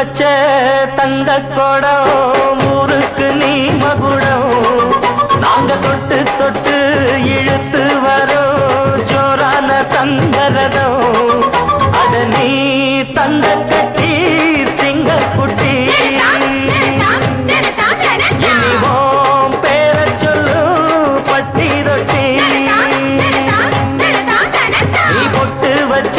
வச்ச தந்த கொடம் ஊருக்கு நீ மகுடம் நாங்க தொட்டு தொட்டு இழுத்து வரோம் ஜோரான தங்கரதம் அட நீ தந்த கட்டி சிங்கக்குட்டி இனிவோம் பட்டி ரொட்டி. நீ பொட்டு வச்ச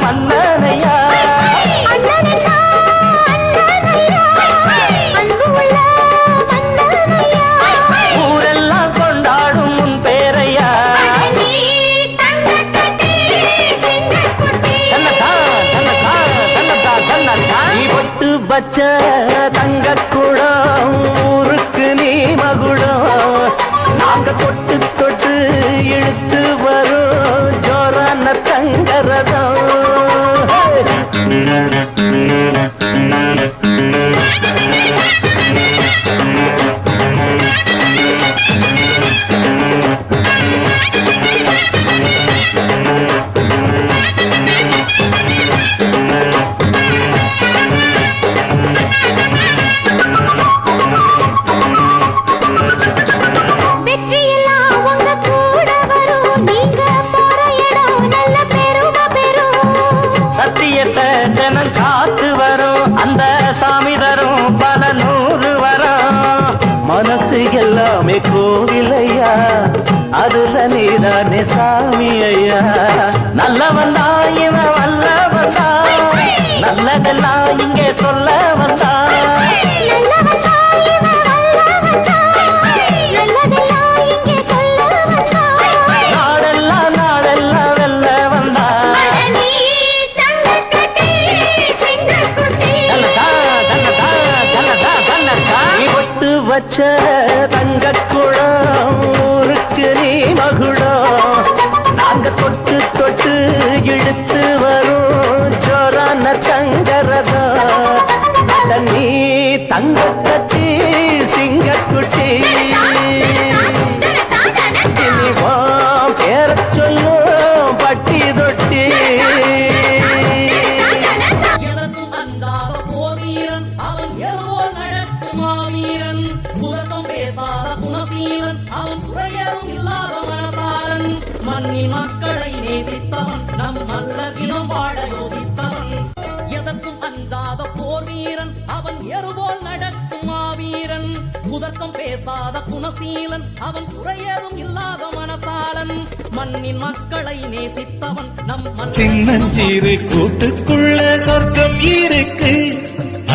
போட்டு வச்ச தங்க குடம் ஊருக்கு நீ மகுடம். நாங்க தொட்டு தொட்டு இழுத்து வரும் ஜோரான தங்கரதம். அந்த சாமி தரும் பல நூறு வரும். மனசு எல்லாமே கோவிலையா? அதுல நீதானே சாமி ஐயா. நல்லவன் தான் இவன் வல்லவன் தான். நல்லதெல்லாம் இங்கே சொல்ல வந்தான். வச்ச தங்க குடம் ஊருக்கு நீ மகுடம். நாங்க தொட்டு தொட்டு இழுத்து வரும் ஜோரான சங்கரதா நீ தங்க கட்டி சிங்கக்குட்டி இனிவாம் பேர சொல்லும் பட்டி தொட்டி. குணசீலன் அவன் குறையரும் இல்லாத மனசாரன் மண்ணின் மக்களை நேசித்தவன் நம் நல்ல வாழ யோசித்தவன். எதற்கும் அஞ்சாத போர் வீரன் அவன் எருவோல் நடக்கும் மாவீரன். புதக்கம் பேசாத குணசீலன் அவன் குறையரும் இல்லாத மனசாளன் மண்ணின் மக்களை நேசித்தவன் நம் சின்னஞ்சீரு கூட்டுக்குள்ள சொர்க்கம் இருக்கு.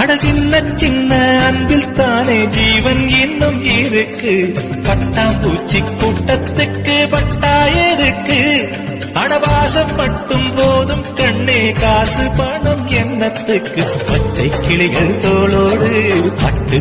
அட சின்ன சின்ன அன்பில் தானே ஜீவன் இன்னும் இருக்கு. பட்டாம்பூச்சி கூட்டத்துக்கு பட்டாயிருக்கு அடவாசம் மட்டும் போதும் கண்ணே காசு பணம் எண்ணத்துக்கு பச்சை கிளிகள் தோளோடு பட்டு